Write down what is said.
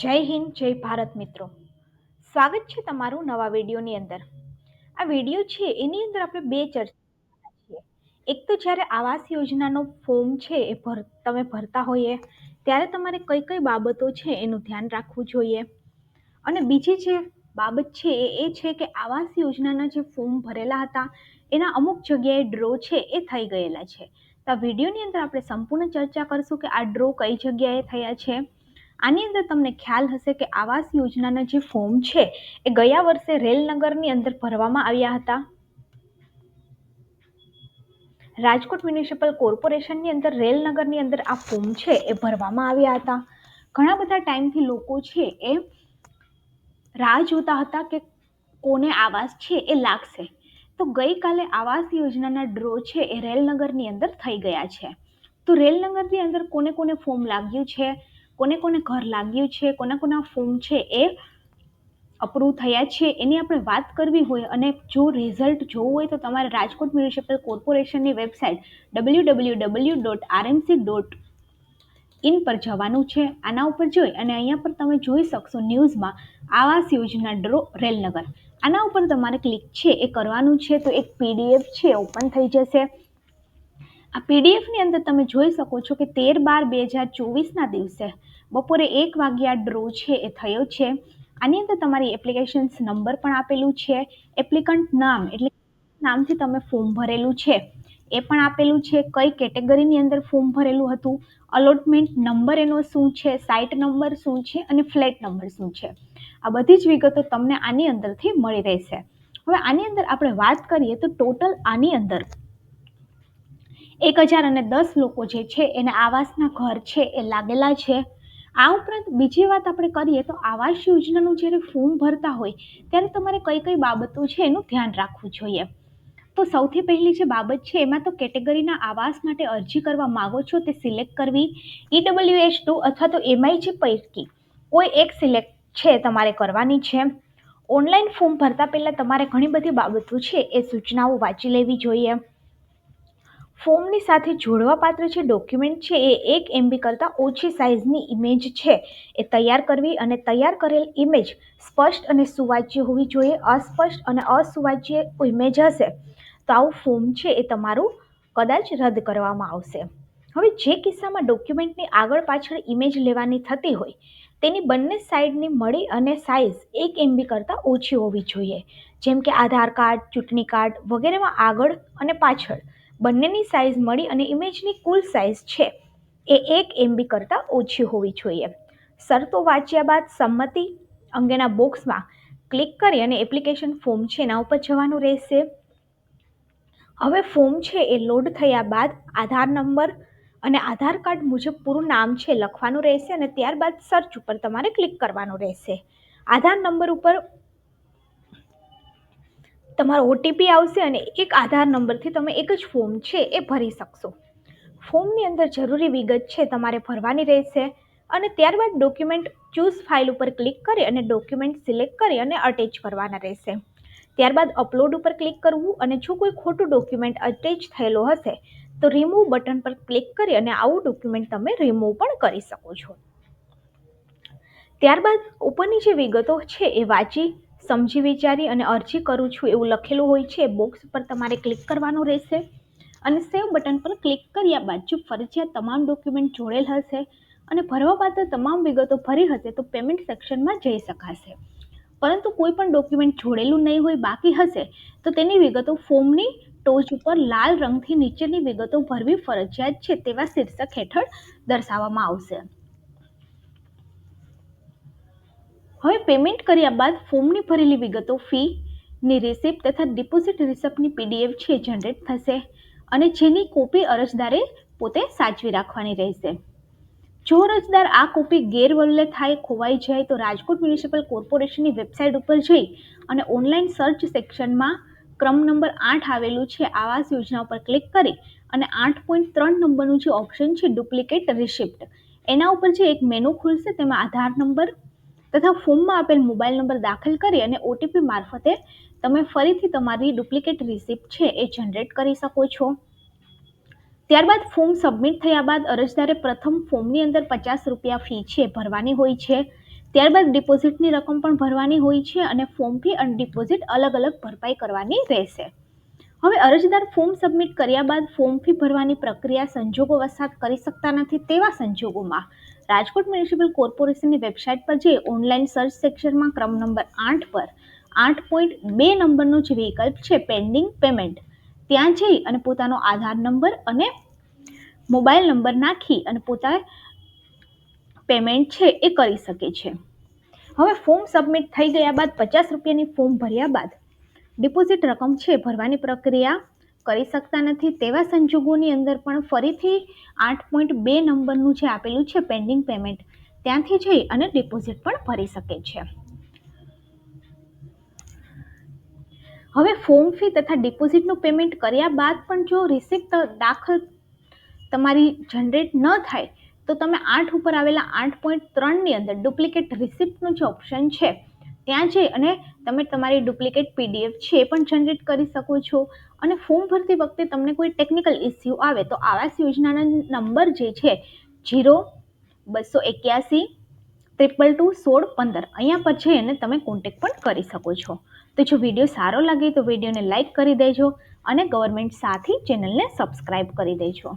જય હિન્દ, જય ભારત મિત્રો. સ્વાગત છે તમારું નવા વિડીયોની અંદર. આ વીડિયો છે, એની અંદર આપણે બે ચર્ચા છીએ. એક તો જ્યારે આવાસ યોજનાનો ફોર્મ છે, એ ભર, તમે ભરતા હોઈએ, ત્યારે તમારે કઈ કઈ બાબતો છે એનું ધ્યાન રાખવું જોઈએ. અને બીજી જે બાબત છે, એ એ છે કે આવાસ યોજનાના જે ફોર્મ ભરેલા હતા, એના અમુક જગ્યાએ ડ્રો છે, એ થઈ ગયેલા છે. તો આ વિડીયોની અંદર આપણે સંપૂર્ણ ચર્ચા કરશું કે આ ડ્રો કઈ જગ્યાએ થયા છે આની અંદર તમને ખ્યાલ હશે કે આવાસ યોજનાના જે ફોર્મ છે, એ ગયા વર્ષે રેલનગરની અંદર ભરવામાં આવ્યા હતા. રાજકોટ મ્યુનિસિપલ કોર્પોરેશનની અંદર રેલનગરની અંદર આ ફોર્મ છે, એ ભરવામાં આવ્યા હતા. ઘણા બધા ટાઈમથી લોકો છે, એ રાહ જોતા હતા કે કોને આવાસ છે, એ લાગશે. તો ગઈકાલે આવાસ યોજનાના ડ્રો છે, એ રેલનગરની અંદર થઈ ગયા છે. તો રેલનગરની અંદર કોને કોને ફોર્મ લાગ્યું છે? કોને કોને ઘર લાગ્યું છે, કોના કોના ફોર્મ છે એ અપ્રૂવ થયા છે, એની આપણે વાત કરવી હોય અને જો રિઝલ્ટ જોવું હોય તો તમારે રાજકોટ મ્યુનિસિપલ કોર્પોરેશનની website W W W dot RMC dot in પર જવાનું છે. આના ઉપર જોઈ અને અહીંયા પર તમે જોઈ શકશો ન્યૂઝમાં આવાસ યોજના ડ્રો રેલનગર. આના ઉપર તમારે ક્લિક છે એ કરવાનું છે તો એક પીડીએફ છે ઓપન થઈ જશે. આ પીડીએફની અંદર તમે જોઈ શકો છો કે તેર બાર બે હજાર ચોવીસના દિવસે બપોરે એક વાગ્યા ડ્રો છે એ થયો છે. આની અંદર તમારી એપ્લિકેશન્સ નંબર પણ આપેલું છે. એપ્લિકન્ટ નામ એટલે નામથી તમે ફોર્મ ભરેલું છે. એ પણ આપેલું છે. કઈ કેટેગરીની અંદર ફોર્મ ભરેલું હતું? અલોટમેન્ટ નંબર એનો શું છે? સાઇટ નંબર શું છે? અને ફ્લેટ નંબર શું છે? આ બધી જ વિગતો તમને આની અંદરથી મળી રહેશે. હવે આની અંદર આપણે વાત કરીએ તો ટોટલ આની અંદર એક હજાર અને દસ લોકો જે છે એને આવાસના ઘર છે એ લાગેલા છે. આ ઉપરાંત બીજી વાત આપણે કરીએ તો આવાસ યોજનાનું જ્યારે ફોર્મ ભરતા હોય, ત્યારે તમારે કઈ કઈ બાબતો છે એનું ધ્યાન રાખવું જોઈએ. તો સૌથી પહેલી જે બાબત છે, એમાં તો કેટેગરીના આવાસ માટે અરજી કરવા માગો છો તે સિલેક્ટ કરવી. ઈડબલ્યુ એસ ટુ અથવા તો એમઆઈ જે પૈકી કોઈ એક સિલેક્ટ છે તમારે કરવાની છે. ઓનલાઈન ફોર્મ ભરતા પહેલાં તમારે ઘણી બધી બાબતો છે, એ સૂચનાઓ વાંચી લેવી જોઈએ. ફોર્મની સાથે જોડવા પાત્ર જે ડોક્યુમેન્ટ છે એ એક એમબી કરતાં ઓછી સાઇઝની ઇમેજ છે. એ તૈયાર કરવી અને તૈયાર કરેલ ઇમેજ સ્પષ્ટ અને સુવાચ્ય હોવી જોઈએ, અસ્પષ્ટ અને અસુવાચ્ય ઇમેજ હશે. તો આવું ફોર્મ છે એ તમારું કદાચ રદ કરવામાં આવશે. હવે જે કિસ્સામાં ડોક્યુમેન્ટની આગળ પાછળ ઇમેજ લેવાની થતી હોય, તેની બંને સાઈડની મળી અને સાઇઝ એક એમબી કરતાં ઓછી હોવી જોઈએ. જેમ કે આધાર કાર્ડ, ચૂંટણી કાર્ડ વગેરેમાં આગળ અને પાછળ. બંનેની સાઇઝ મળી અને ઇમેજની કુલ સાઇઝ છે એ એક એમબી કરતાં ઓછી હોવી જોઈએ. શરતો વાંચ્યા બાદ સંમતિ અંગેના બોક્સમાં ક્લિક કરી અને એપ્લિકેશન ફોર્મ છે એના ઉપર જવાનું રહેશે. હવે ફોર્મ છે એ લોડ થયા બાદ આધાર નંબર અને આધાર કાર્ડ મુજબ પૂરું નામ છે લખવાનું રહેશે અને ત્યારબાદ સર્ચ ઉપર તમારે ક્લિક કરવાનું રહેશે. આધાર નંબર ઉપર તમારો ઓટીપી આવશે અને એક આધાર નંબરથી તમે એક જ ફોર્મ છે એ ભરી શકશો. ફોર્મની અંદર જરૂરી વિગત છે તમારે ભરવાની રહેશે અને ત્યારબાદ ડોક્યુમેન્ટ ચૂઝ ફાઇલ ઉપર ક્લિક કરી અને ડોક્યુમેન્ટ સિલેક્ટ કરી અને અટેચ કરવાના રહેશે. ત્યારબાદ અપલોડ ઉપર ક્લિક કરવું અને જો કોઈ ખોટું ડોક્યુમેન્ટ અટેચ થયેલો હશે, તો રિમૂવ બટન પર ક્લિક કરી અને આવું ડોક્યુમેન્ટ તમે રિમૂવ પણ કરી શકો છો. ત્યારબાદ ઉપરની જે વિગતો છે એ વાંચી સમજી વિચારી અને અરજી કરું છું એવું લખેલું હોય છે બોક્સ પર તમારે ક્લિક કરવાનું રહેશે. અને સેવ બટન પર ક્લિક કર્યા બાદ જો ફરજિયાત તમામ ડોક્યુમેન્ટ જોડેલ હશે અને ભરવા પાત્ર તમામ વિગતો ભરી હશે, તો પેમેન્ટ સેક્શનમાં જઈ શકાશે. પરંતુ કોઈ પણ ડોક્યુમેન્ટ જોડેલું નહીં હોય, બાકી હશે, તો તેની વિગતો ફોર્મની ટોચ ઉપર લાલ રંગથી નીચેની વિગતો ભરવી ફરજિયાત છે, તેવા શીર્ષક હેઠળ દર્શાવવામાં આવશે. હવે પેમેન્ટ કર્યા બાદ ફોર્મની ભરેલી વિગતો ફીની રિસિપ્ટ તથા ડિપોઝિટ રિસિપ્ટની પીડીએફ છે જનરેટ થશે અને જેની કોપી અરજદારે પોતે સાચવી રાખવાની રહેશે. જો અરજદાર આ કોપી ગેરવલ્લે થાય, ખોવાઈ જાય તો રાજકોટ મ્યુનિસિપલ કોર્પોરેશનની વેબસાઇટ ઉપર જઈ અને ઓનલાઈન સર્ચ સેક્શનમાં ક્રમ નંબર આઠ આવેલું છે આવાસ યોજના ઉપર ક્લિક કરી અને આઠ પોઈન્ટ ત્રણ નંબરનું જે ઓપ્શન છે ડુપ્લિકેટ રિસિપ્ટ એના ઉપર જે એક મેનુ ખુલશે તેમાં આધાર નંબર તથા ફોર્મમાં આપેલ મોબાઈલ નંબર દાખલ કરી અને ઓટીપી મારફતે તમે ફરીથી તમારી ડુપ્લિકેટ રિસિપ્ટ છે એ જનરેટ કરી શકો છો. ત્યારબાદ ફોર્મ સબમિટ થયા બાદ અરજદારે પ્રથમ ફોર્મની અંદર પચાસ રૂપિયા ફી છે ભરવાની હોય છે. ત્યારબાદ ડિપોઝિટની રકમ પણ ભરવાની હોય છે અને ફોર્મ ફી અને ડિપોઝિટ અલગ અલગ ભરપાઈ કરવાની રહેશે. હવે અરજદાર ફોર્મ સબમિટ કર્યા બાદ ફોર્મ ફી ભરવાની પ્રક્રિયા સંજોગો વસાત કરી શકતા નથી તેવા સંજોગોમાં રાજકોટ મ્યુનિસિપલ કોર્પોરેશનની વેબસાઇટ પર જે ઓનલાઈન સર્ચ સેક્શનમાં ક્રમ નંબર આઠ પર આઠ પોઈન્ટ બે નંબરનો જે વિકલ્પ છે પેન્ડિંગ પેમેન્ટ, ત્યાં જઈ અને પોતાનો આધાર નંબર અને મોબાઈલ નંબર નાખી અને પોતા પેમેન્ટ છે એ કરી શકે છે. હવે ફોર્મ સબમિટ થઈ ગયા બાદ પચાસ રૂપિયાની ફોર્મ ભર્યા બાદ ડિપોઝિટ રકમ છે ભરવાની પ્રક્રિયા કરી શકતા નથી. તેવા સંજોગોની અંદર પણ ફરીથી આઠ પોઈન્ટ બે નંબરનું જે આપેલું છે પેન્ડિંગ પેમેન્ટ, ત્યાંથી જઈ અને ડિપોઝિટ પણ ભરી શકે છે. હવે ફોર્મ ફી તથા ડિપોઝિટનું પેમેન્ટ કર્યા બાદ પણ જો રિસિપ્ટ દાખલ તમારી જનરેટ ન થાય, તો તમે આઠ ઉપર આવેલા આઠ પોઈન્ટ ત્રણની અંદર ડુપ્લિકેટ રિસિપ્ટનું જે ઓપ્શન છે ત્યાં જઈ અને તમે તમારી ડુપ્લિકેટ પીડીએફ છે પણ જનરેટ કરી શકો છો. અને ફોર્મ ભરતી વખતે તમને કોઈ ટેકનિકલ ઇસ્યુ આવે તો આવાસ યોજનાના નંબર જે છે જીરો, બસો એક્યાસી, ત્રિપલ ટુ, સોળ, પંદર. અહીંયા પર જઈ અને તમે કોન્ટેક પણ કરી શકો છો. તો જો વીડિયો સારો લાગે તો વિડીયોને લાઇક કરી દેજો અને ગવર્મેન્ટ સાથી ચેનલને સબસ્ક્રાઈબ કરી દેજો.